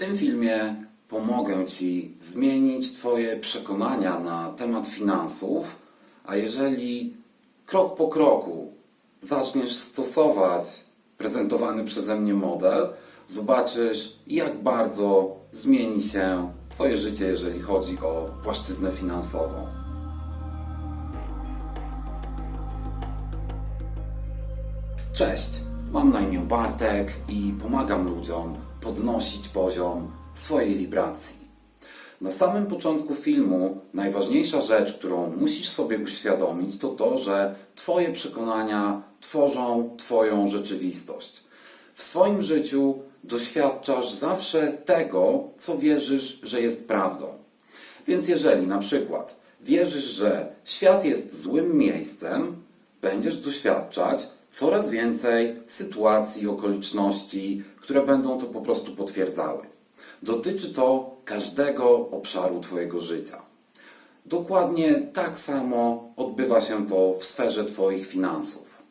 tym filmie pomogę Ci zmienić Twoje przekonania na temat finansów, a jeżeli krok po kroku zaczniesz stosować prezentowany przeze mnie model, zobaczysz, jak bardzo zmieni się Twoje życie, jeżeli chodzi o płaszczyznę finansową. Cześć, mam na imię Bartek i pomagam ludziom podnosić poziom swojej wibracji. Na samym początku filmu najważniejsza rzecz, którą musisz sobie uświadomić, to to, że Twoje przekonania tworzą Twoją rzeczywistość. W swoim życiu doświadczasz zawsze tego, co wierzysz, że jest prawdą. Więc jeżeli na przykład wierzysz, że świat jest złym miejscem, będziesz doświadczać coraz więcej sytuacji, okoliczności, które będą to po prostu potwierdzały. Dotyczy to każdego obszaru Twojego życia. Dokładnie tak samo odbywa się to w sferze Twoich finansów.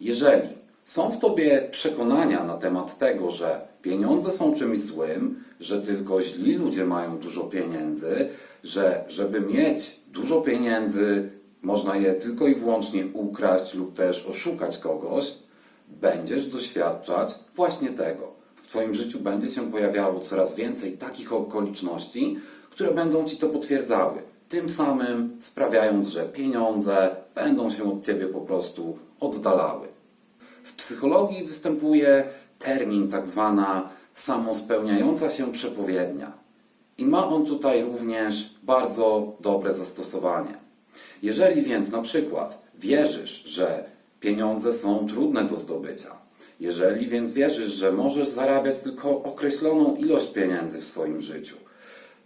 Jeżeli są w Tobie przekonania na temat tego, że pieniądze są czymś złym, że tylko źli ludzie mają dużo pieniędzy, że żeby mieć dużo pieniędzy, można je tylko i wyłącznie ukraść lub też oszukać kogoś, będziesz doświadczać właśnie tego. W Twoim życiu będzie się pojawiało coraz więcej takich okoliczności, które będą Ci to potwierdzały. Tym samym sprawiając, że pieniądze będą się od Ciebie po prostu oddalały. W psychologii występuje termin tak zwana samospełniająca się przepowiednia. I ma on tutaj również bardzo dobre zastosowanie. Jeżeli więc na przykład wierzysz, że pieniądze są trudne do zdobycia, jeżeli więc wierzysz, że możesz zarabiać tylko określoną ilość pieniędzy w swoim życiu,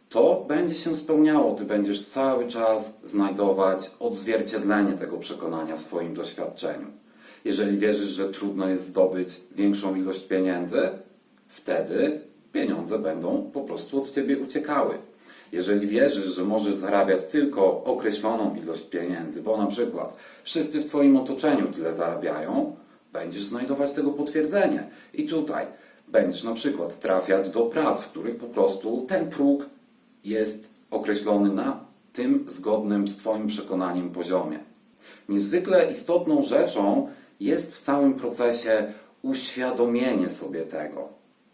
to będzie się spełniało. Ty będziesz cały czas znajdować odzwierciedlenie tego przekonania w swoim doświadczeniu. Jeżeli wierzysz, że trudno jest zdobyć większą ilość pieniędzy, wtedy pieniądze będą po prostu od ciebie uciekały. Jeżeli wierzysz, że możesz zarabiać tylko określoną ilość pieniędzy, bo na przykład wszyscy w Twoim otoczeniu tyle zarabiają, będziesz znajdować tego potwierdzenie. I tutaj będziesz na przykład trafiać do prac, w których po prostu ten próg jest określony na tym zgodnym z Twoim przekonaniem poziomie. Niezwykle istotną rzeczą jest w całym procesie uświadomienie sobie tego.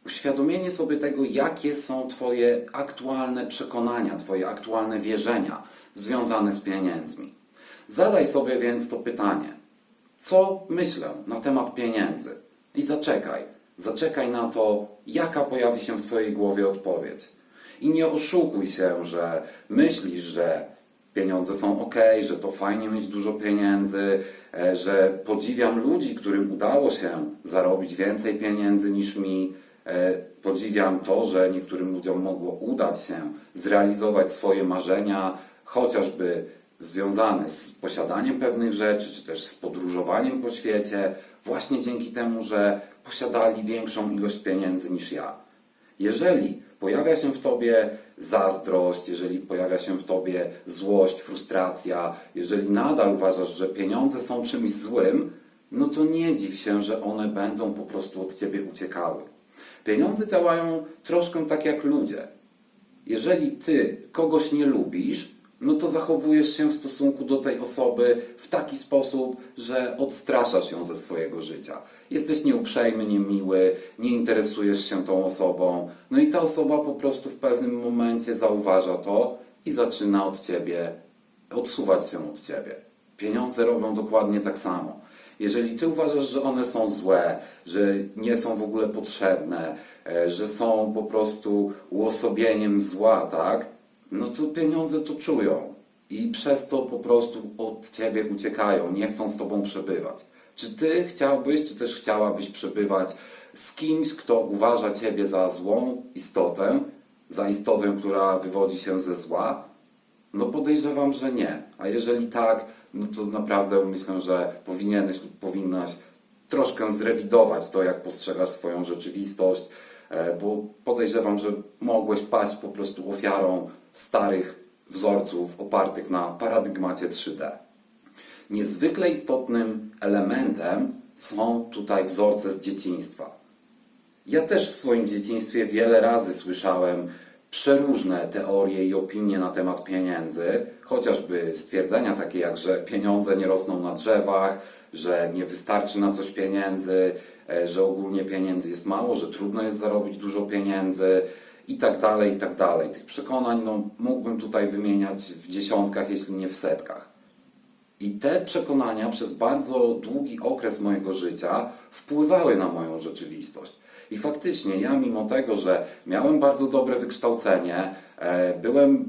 Uświadomienie sobie tego, jakie są Twoje aktualne przekonania, Twoje aktualne wierzenia związane z pieniędzmi. Zadaj sobie więc to pytanie: co myślę na temat pieniędzy? I zaczekaj. Zaczekaj na to, jaka pojawi się w Twojej głowie odpowiedź. I nie oszukuj się, że myślisz, że pieniądze są ok, że to fajnie mieć dużo pieniędzy, e, że podziwiam ludzi, którym udało się zarobić więcej pieniędzy niż mi. E, Podziwiam to, że niektórym ludziom mogło udać się zrealizować swoje marzenia, chociażby związane z posiadaniem pewnych rzeczy, czy też z podróżowaniem po świecie, właśnie dzięki temu, że posiadali większą ilość pieniędzy niż ja. Jeżeli pojawia się w tobie zazdrość, jeżeli pojawia się w tobie złość, frustracja, jeżeli nadal uważasz, że pieniądze są czymś złym, no to nie dziw się, że one będą po prostu od ciebie uciekały. Pieniądze działają troszkę tak jak ludzie. Jeżeli ty kogoś nie lubisz, no to zachowujesz się w stosunku do tej osoby w taki sposób, że odstraszasz ją ze swojego życia. Jesteś nieuprzejmy, niemiły, nie interesujesz się tą osobą, no i ta osoba po prostu w pewnym momencie zauważa to i zaczyna od ciebie odsuwać się od ciebie. Pieniądze robią dokładnie tak samo. Jeżeli ty uważasz, że one są złe, że nie są w ogóle potrzebne, e, że są po prostu uosobieniem zła, tak? No to pieniądze to czują i przez to po prostu od ciebie uciekają, nie chcą z tobą przebywać. Czy ty chciałbyś, czy też chciałabyś przebywać z kimś, kto uważa ciebie za złą istotę, za istotę, która wywodzi się ze zła? No podejrzewam, że nie. A jeżeli tak, no to naprawdę myślę, że powinieneś lub powinnaś troszkę zrewidować to, jak postrzegasz swoją rzeczywistość, e, bo podejrzewam, że mogłeś paść po prostu ofiarą starych wzorców opartych na paradygmacie 3D. Niezwykle istotnym elementem są tutaj wzorce z dzieciństwa. Ja też w swoim dzieciństwie wiele razy słyszałem przeróżne teorie i opinie na temat pieniędzy, chociażby stwierdzenia takie jak, że pieniądze nie rosną na drzewach, że nie wystarczy na coś pieniędzy, e, że ogólnie pieniędzy jest mało, że trudno jest zarobić dużo pieniędzy i tak dalej, i tak dalej. Tych przekonań no, mógłbym tutaj wymieniać w dziesiątkach, jeśli nie w setkach. I te przekonania przez bardzo długi okres mojego życia wpływały na moją rzeczywistość. I faktycznie ja, mimo tego, że miałem bardzo dobre wykształcenie, e, byłem,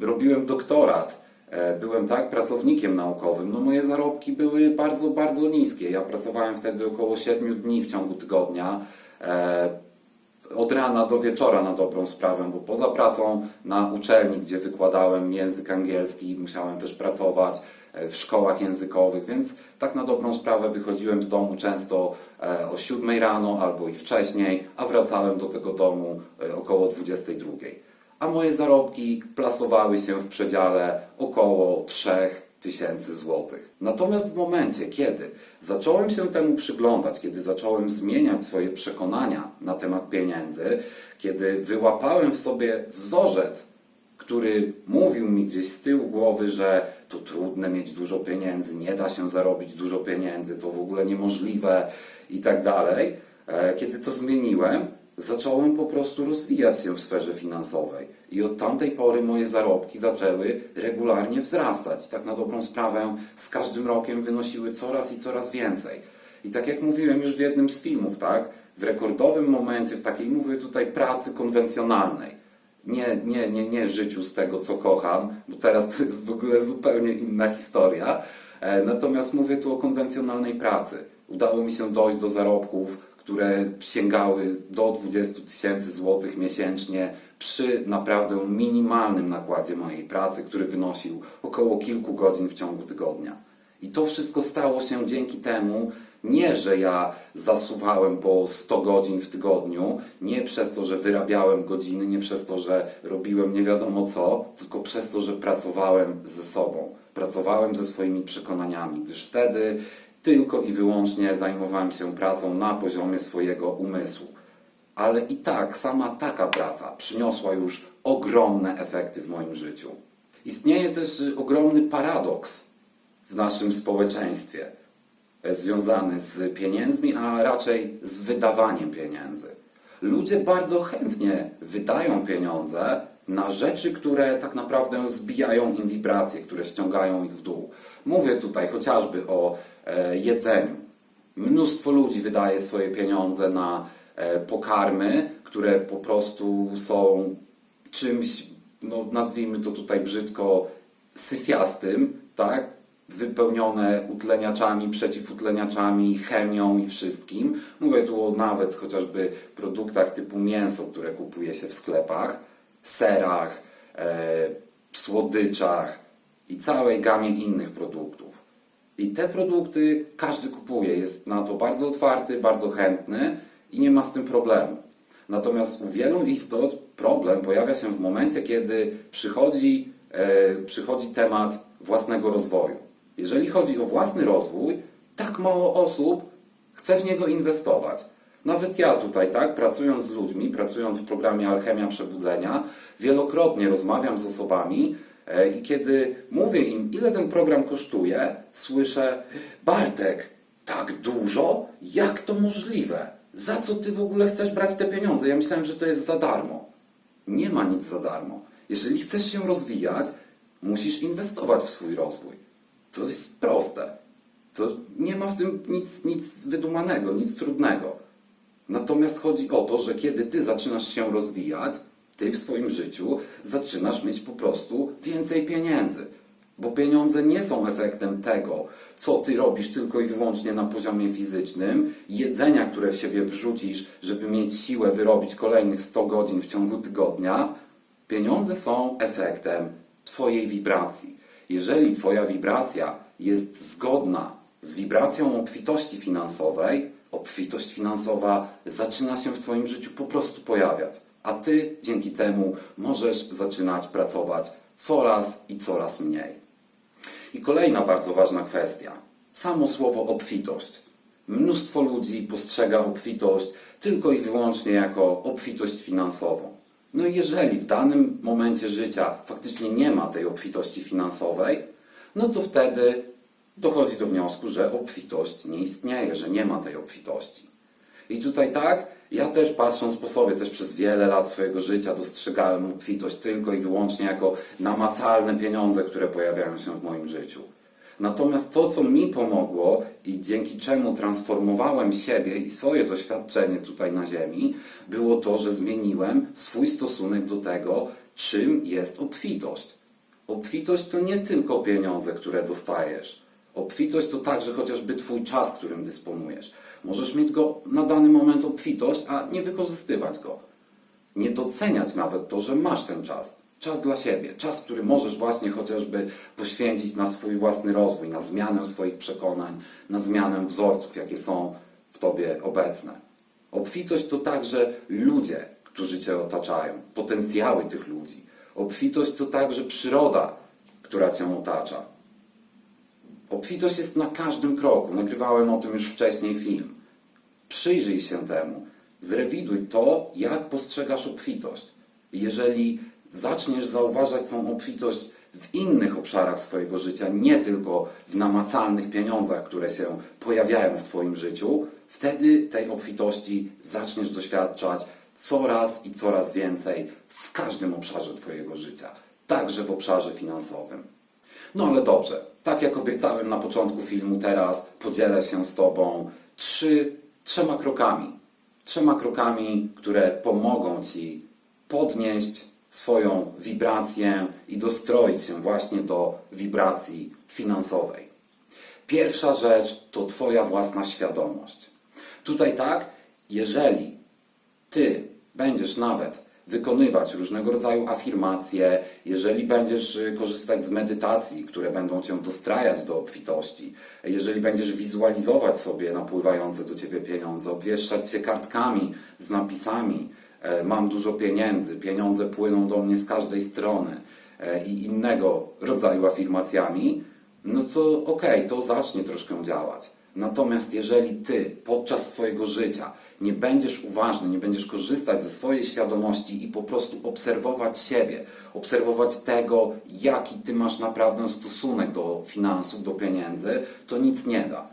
robiłem doktorat, e, byłem tak pracownikiem naukowym, no moje zarobki były bardzo, bardzo niskie. Ja pracowałem wtedy około 7 dni w ciągu tygodnia. e, od rana do wieczora na dobrą sprawę, bo poza pracą na uczelni, gdzie wykładałem język angielski, musiałem też pracować w szkołach językowych, więc tak na dobrą sprawę wychodziłem z domu często e, o 7 rano albo i wcześniej, a wracałem do tego domu e, około 22. A moje zarobki plasowały się w przedziale około 3 tysięcy złotych. Natomiast w momencie, kiedy zacząłem się temu przyglądać, kiedy zacząłem zmieniać swoje przekonania na temat pieniędzy, kiedy wyłapałem w sobie wzorzec, który mówił mi gdzieś z tyłu głowy, że to trudne mieć dużo pieniędzy, nie da się zarobić dużo pieniędzy, to w ogóle niemożliwe i tak dalej. E, Kiedy to zmieniłem, zacząłem po prostu rozwijać się w sferze finansowej. I od tamtej pory moje zarobki zaczęły regularnie wzrastać. Tak na dobrą sprawę z każdym rokiem wynosiły coraz i coraz więcej. I tak jak mówiłem już w jednym z filmów, tak? W rekordowym momencie, w takiej mówię tutaj pracy konwencjonalnej. Nie, nie, nie, nie życiu z tego, co kocham, bo teraz to jest w ogóle zupełnie inna historia. E, Natomiast mówię tu o konwencjonalnej pracy. Udało mi się dojść do zarobków, które sięgały do 20 tysięcy złotych miesięcznie przy naprawdę minimalnym nakładzie mojej pracy, który wynosił około kilku godzin w ciągu tygodnia. I to wszystko stało się dzięki temu, nie, że ja zasuwałem po 100 godzin w tygodniu, nie przez to, że wyrabiałem godziny, nie przez to, że robiłem nie wiadomo co, tylko przez to, że pracowałem ze sobą. Pracowałem ze swoimi przekonaniami, gdyż wtedy tylko i wyłącznie zajmowałem się pracą na poziomie swojego umysłu. Ale i tak sama taka praca przyniosła już ogromne efekty w moim życiu. Istnieje też ogromny paradoks w naszym społeczeństwie związany z pieniędzmi, a raczej z wydawaniem pieniędzy. Ludzie bardzo chętnie wydają pieniądze na rzeczy, które tak naprawdę zbijają im wibracje, które ściągają ich w dół. Mówię tutaj chociażby o e, jedzeniu. Mnóstwo ludzi wydaje swoje pieniądze na e, pokarmy, które po prostu są czymś, no nazwijmy to tutaj brzydko, syfiastym, tak? Wypełnione utleniaczami, przeciwutleniaczami, chemią i wszystkim. Mówię tu o nawet chociażby produktach typu mięso, które kupuje się w sklepach, serach, e, słodyczach i całej gamie innych produktów. I te produkty każdy kupuje, jest na to bardzo otwarty, bardzo chętny i nie ma z tym problemu. Natomiast u wielu istot problem pojawia się w momencie, kiedy przychodzi, e, przychodzi temat własnego rozwoju. Jeżeli chodzi o własny rozwój, tak mało osób chce w niego inwestować. Nawet ja tutaj, tak, pracując z ludźmi, pracując w programie Alchemia Przebudzenia, wielokrotnie rozmawiam z osobami e, i kiedy mówię im, ile ten program kosztuje, słyszę, Bartek, tak dużo? Jak to możliwe? Za co ty w ogóle chcesz brać te pieniądze? Ja myślałem, że to jest za darmo. Nie ma nic za darmo. Jeżeli chcesz się rozwijać, musisz inwestować w swój rozwój. To jest proste. To nie ma w tym nic, nic wydumanego, nic trudnego. Natomiast chodzi o to, że kiedy ty zaczynasz się rozwijać, ty w swoim życiu zaczynasz mieć po prostu więcej pieniędzy. Bo pieniądze nie są efektem tego, co ty robisz tylko i wyłącznie na poziomie fizycznym, jedzenia, które w siebie wrzucisz, żeby mieć siłę wyrobić kolejnych 100 godzin w ciągu tygodnia. Pieniądze są efektem twojej wibracji. Jeżeli twoja wibracja jest zgodna z wibracją obfitości finansowej, obfitość finansowa zaczyna się w Twoim życiu po prostu pojawiać, a Ty dzięki temu możesz zaczynać pracować coraz i coraz mniej. I kolejna bardzo ważna kwestia. Samo słowo obfitość. Mnóstwo ludzi postrzega obfitość tylko i wyłącznie jako obfitość finansową. No i jeżeli w danym momencie życia faktycznie nie ma tej obfitości finansowej, no to wtedy dochodzi do wniosku, że obfitość nie istnieje, że nie ma tej obfitości. I tutaj tak, ja też patrząc po sobie, też przez wiele lat swojego życia dostrzegałem obfitość tylko i wyłącznie jako namacalne pieniądze, które pojawiają się w moim życiu. Natomiast to, co mi pomogło i dzięki czemu transformowałem siebie i swoje doświadczenie tutaj na Ziemi, było to, że zmieniłem swój stosunek do tego, czym jest obfitość. Obfitość to nie tylko pieniądze, które dostajesz. Obfitość to także chociażby Twój czas, którym dysponujesz. Możesz mieć go na dany moment obfitość, a nie wykorzystywać go. Nie doceniać nawet to, że masz ten czas. Czas dla siebie, czas, który możesz właśnie chociażby poświęcić na swój własny rozwój, na zmianę swoich przekonań, na zmianę wzorców, jakie są w Tobie obecne. Obfitość to także ludzie, którzy Cię otaczają, potencjały tych ludzi. Obfitość to także przyroda, która Cię otacza. Obfitość jest na każdym kroku. Nagrywałem o tym już wcześniej film. Przyjrzyj się temu. Zrewiduj to, jak postrzegasz obfitość. Jeżeli zaczniesz zauważać tą obfitość w innych obszarach swojego życia, nie tylko w namacalnych pieniądzach, które się pojawiają w Twoim życiu, wtedy tej obfitości zaczniesz doświadczać coraz i coraz więcej w każdym obszarze Twojego życia, także w obszarze finansowym. No ale dobrze, tak jak obiecałem na początku filmu, teraz podzielę się z Tobą trzy, trzema krokami. Trzema krokami, które pomogą Ci podnieść swoją wibrację i dostroić się właśnie do wibracji finansowej. Pierwsza rzecz to Twoja własna świadomość. Tutaj tak, jeżeli Ty będziesz nawet wykonywać różnego rodzaju afirmacje, jeżeli będziesz y, korzystać z medytacji, które będą Cię dostrajać do obfitości, jeżeli będziesz wizualizować sobie napływające do Ciebie pieniądze, obwieszczać się kartkami z napisami mam dużo pieniędzy, pieniądze płyną do mnie z każdej strony e, i innego rodzaju afirmacjami, no to okej, to zacznie troszkę działać. Natomiast jeżeli ty podczas swojego życia nie będziesz uważny, nie będziesz korzystać ze swojej świadomości i po prostu obserwować siebie, obserwować tego, jaki ty masz naprawdę stosunek do finansów, do pieniędzy, to nic nie da.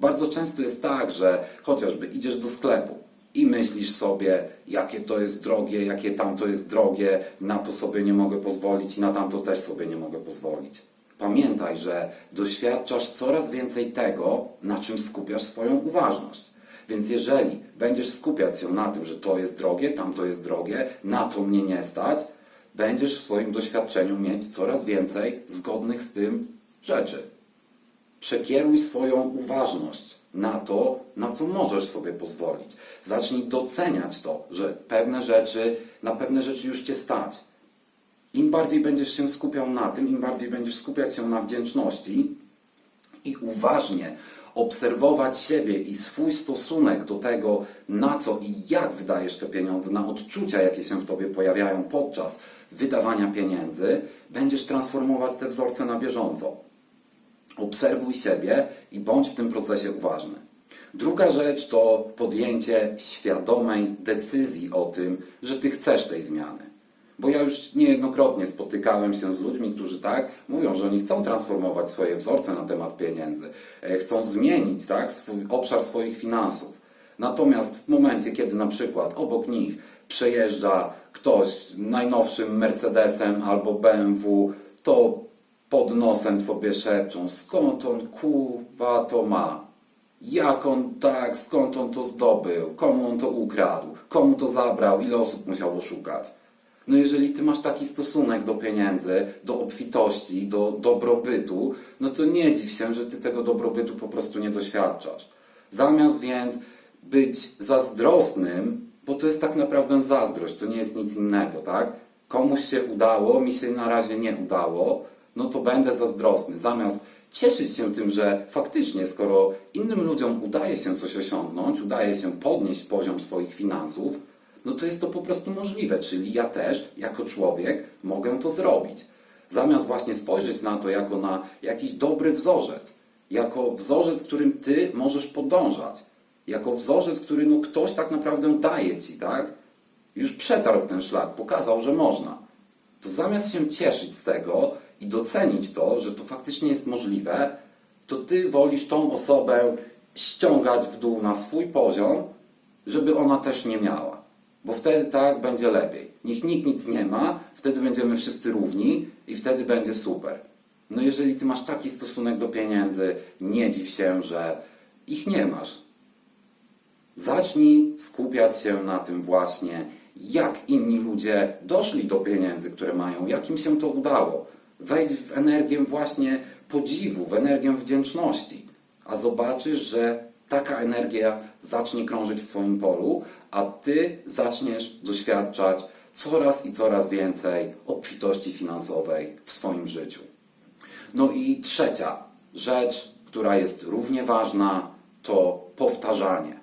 Bardzo często jest tak, że chociażby idziesz do sklepu i myślisz sobie, jakie to jest drogie, jakie tamto jest drogie, na to sobie nie mogę pozwolić na tamto też sobie nie mogę pozwolić. Pamiętaj, że doświadczasz coraz więcej tego, na czym skupiasz swoją uważność. Więc jeżeli będziesz skupiać się na tym, że to jest drogie, tamto jest drogie, na to mnie nie stać, będziesz w swoim doświadczeniu mieć coraz więcej zgodnych z tym rzeczy. Przekieruj swoją uważność na to, na co możesz sobie pozwolić. Zacznij doceniać to, że pewne rzeczy, na pewne rzeczy już cię stać. Im bardziej będziesz się skupiał na tym, im bardziej będziesz skupiać się na wdzięczności i uważnie obserwować siebie i swój stosunek do tego, na co i jak wydajesz te pieniądze, na odczucia, jakie się w tobie pojawiają podczas wydawania pieniędzy, będziesz transformować te wzorce na bieżąco. Obserwuj siebie i bądź w tym procesie uważny. Druga rzecz to podjęcie świadomej decyzji o tym, że ty chcesz tej zmiany. Bo ja już niejednokrotnie spotykałem się z ludźmi, którzy tak mówią, że oni chcą transformować swoje wzorce na temat pieniędzy, e, chcą zmienić tak, swój obszar swoich finansów. Natomiast w momencie, kiedy na przykład obok nich przejeżdża ktoś najnowszym Mercedesem albo BMW, to pod nosem sobie szepczą, skąd on kuwa to ma? Jak on tak, skąd on to zdobył? Komu on to ukradł? Komu to zabrał? Ile osób musiał oszukać? No jeżeli ty masz taki stosunek do pieniędzy, do obfitości, do dobrobytu, no to nie dziw się, że ty tego dobrobytu po prostu nie doświadczasz. Zamiast więc być zazdrosnym, bo to jest tak naprawdę zazdrość, to nie jest nic innego, tak? Komuś się udało, mi się na razie nie udało, no to będę zazdrosny. Zamiast cieszyć się tym, że faktycznie, skoro innym ludziom udaje się coś osiągnąć, udaje się podnieść poziom swoich finansów, no to jest to po prostu możliwe, czyli ja też, jako człowiek, mogę to zrobić. Zamiast właśnie spojrzeć na to jako na jakiś dobry wzorzec, jako wzorzec, którym ty możesz podążać, jako wzorzec, który no, ktoś tak naprawdę daje ci, tak? Już przetarł ten szlak, pokazał, że można. To zamiast się cieszyć z tego i docenić to, że to faktycznie jest możliwe, to ty wolisz tą osobę ściągać w dół na swój poziom, żeby ona też nie miała. Bo wtedy tak będzie lepiej. Niech nikt nic nie ma, wtedy będziemy wszyscy równi i wtedy będzie super. No jeżeli ty masz taki stosunek do pieniędzy, nie dziw się, że ich nie masz. Zacznij skupiać się na tym właśnie, jak inni ludzie doszli do pieniędzy, które mają, jak im się to udało. Wejdź w energię właśnie podziwu, w energię wdzięczności, a zobaczysz, że taka energia zacznie krążyć w Twoim polu, a Ty zaczniesz doświadczać coraz i coraz więcej obfitości finansowej w swoim życiu. No i trzecia rzecz, która jest równie ważna, to powtarzanie.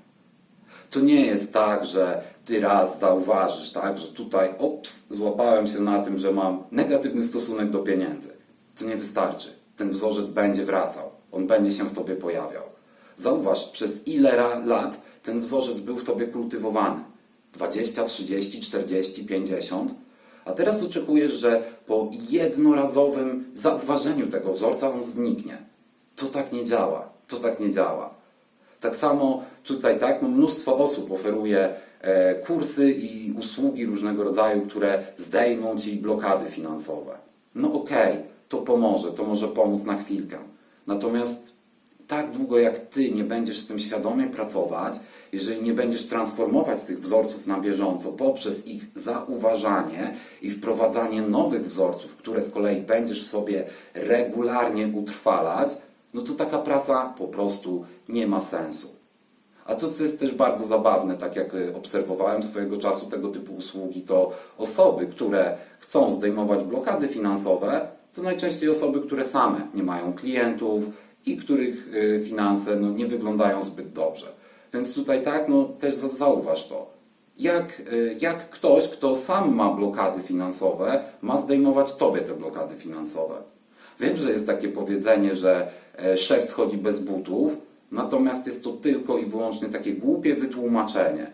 To nie jest tak, że ty raz zauważysz, tak, że tutaj ops, złapałem się na tym, że mam negatywny stosunek do pieniędzy. To nie wystarczy. Ten wzorzec będzie wracał. On będzie się w tobie pojawiał. Zauważ, przez ile lat ten wzorzec był w tobie kultywowany. 20, 30, 40, 50. A teraz oczekujesz, że po jednorazowym zauważeniu tego wzorca on zniknie. To tak nie działa. To tak nie działa. Tak samo tutaj tak, no mnóstwo osób oferuje e, kursy i usługi różnego rodzaju, które zdejmą ci blokady finansowe. No okej, to pomoże, to może pomóc na chwilkę. Natomiast tak długo jak ty nie będziesz z tym świadomie pracować, jeżeli nie będziesz transformować tych wzorców na bieżąco poprzez ich zauważanie i wprowadzanie nowych wzorców, które z kolei będziesz sobie regularnie utrwalać, no to taka praca po prostu nie ma sensu. A to, co jest też bardzo zabawne, tak jak y, obserwowałem swojego czasu tego typu usługi, to osoby, które chcą zdejmować blokady finansowe, to najczęściej osoby, które same nie mają klientów i których y, finanse no, nie wyglądają zbyt dobrze. Więc tutaj tak, no też za- zauważ to. Jak, y, jak ktoś, kto sam ma blokady finansowe, ma zdejmować tobie te blokady finansowe? Wiem, że jest takie powiedzenie, że e, szef schodzi bez butów, natomiast jest to tylko i wyłącznie takie głupie wytłumaczenie.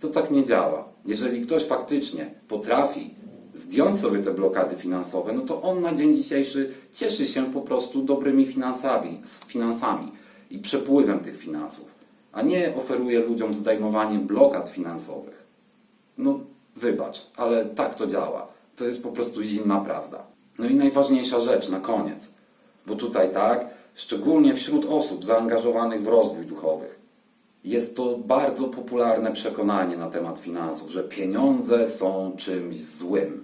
To tak nie działa. Jeżeli ktoś faktycznie potrafi zdjąć sobie te blokady finansowe, no to on na dzień dzisiejszy cieszy się po prostu dobrymi finansami, finansami i przepływem tych finansów, a nie oferuje ludziom zdejmowanie blokad finansowych. No, wybacz, ale tak to działa. To jest po prostu zimna prawda. No i najważniejsza rzecz na koniec, bo tutaj tak, szczególnie wśród osób zaangażowanych w rozwój duchowych, jest to bardzo popularne przekonanie na temat finansów, że pieniądze są czymś złym.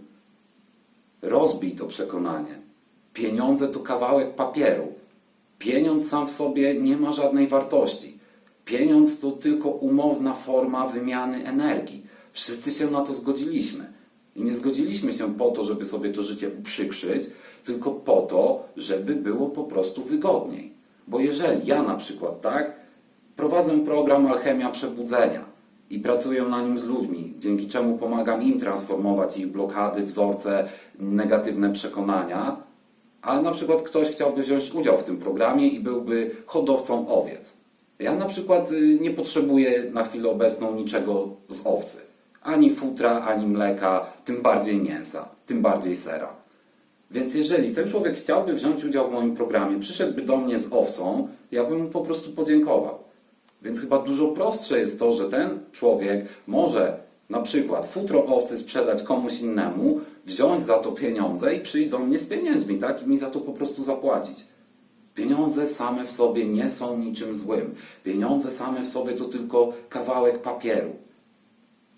Rozbij to przekonanie. Pieniądze to kawałek papieru. Pieniądz sam w sobie nie ma żadnej wartości. Pieniądz to tylko umowna forma wymiany energii. Wszyscy się na to zgodziliśmy. I nie zgodziliśmy się po to, żeby sobie to życie uprzykrzyć, tylko po to, żeby było po prostu wygodniej. Bo jeżeli ja na przykład, tak, prowadzę program Alchemia Przebudzenia i pracuję na nim z ludźmi, dzięki czemu pomagam im transformować ich blokady, wzorce, negatywne przekonania, a na przykład ktoś chciałby wziąć udział w tym programie i byłby hodowcą owiec. Ja na przykład y, nie potrzebuję na chwilę obecną niczego z owcy. Ani futra, ani mleka, tym bardziej mięsa, tym bardziej sera. Więc jeżeli ten człowiek chciałby wziąć udział w moim programie, przyszedłby do mnie z owcą, ja bym mu po prostu podziękował. Więc chyba dużo prostsze jest to, że ten człowiek może na przykład futro owcy sprzedać komuś innemu, wziąć za to pieniądze i przyjść do mnie z pieniędzmi, tak? I mi za to po prostu zapłacić. Pieniądze same w sobie nie są niczym złym. Pieniądze same w sobie to tylko kawałek papieru.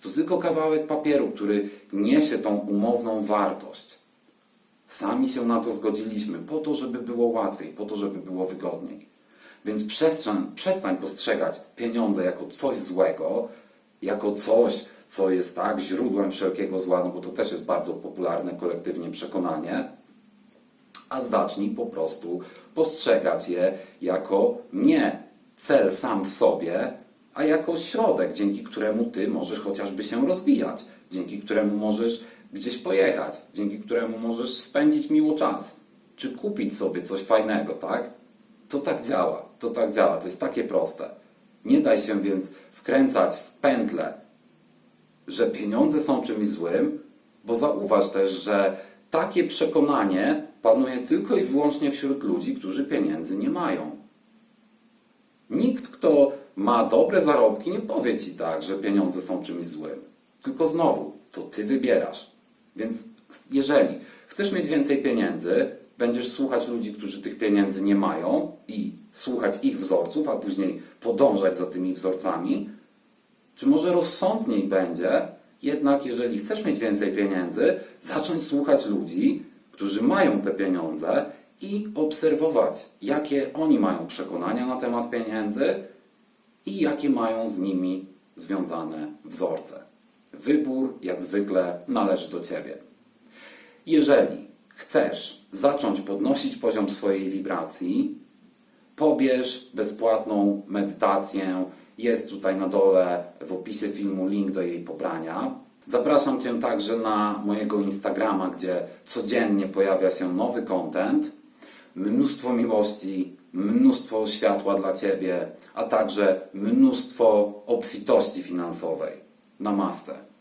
To tylko kawałek papieru, który niesie tą umowną wartość. Sami się na to zgodziliśmy, po to, żeby było łatwiej, po to, żeby było wygodniej. Więc przestań, przestań postrzegać pieniądze jako coś złego, jako coś, co jest tak źródłem wszelkiego zła, no bo to też jest bardzo popularne kolektywnie przekonanie, a zacznij po prostu postrzegać je jako nie cel sam w sobie, a jako środek, dzięki któremu ty możesz chociażby się rozwijać, dzięki któremu możesz gdzieś pojechać, dzięki któremu możesz spędzić miło czas, czy kupić sobie coś fajnego, tak? To tak działa, to tak działa, to jest takie proste. Nie daj się więc wkręcać w pętle, że pieniądze są czymś złym, bo zauważ też, że takie przekonanie panuje tylko i wyłącznie wśród ludzi, którzy pieniędzy nie mają. Nikt, kto ma dobre zarobki, nie powie ci tak, że pieniądze są czymś złym. Tylko znowu, to ty wybierasz. Więc jeżeli chcesz mieć więcej pieniędzy, będziesz słuchać ludzi, którzy tych pieniędzy nie mają i słuchać ich wzorców, a później podążać za tymi wzorcami, czy może rozsądniej będzie, jednak jeżeli chcesz mieć więcej pieniędzy, zacząć słuchać ludzi, którzy mają te pieniądze i obserwować, jakie oni mają przekonania na temat pieniędzy i jakie mają z nimi związane wzorce. Wybór, jak zwykle, należy do Ciebie. Jeżeli chcesz zacząć podnosić poziom swojej wibracji, pobierz bezpłatną medytację. Jest tutaj na dole w opisie filmu link do jej pobrania. Zapraszam Cię także na mojego Instagrama, gdzie codziennie pojawia się nowy content, mnóstwo miłości, mnóstwo światła dla Ciebie, a także mnóstwo obfitości finansowej. Namaste.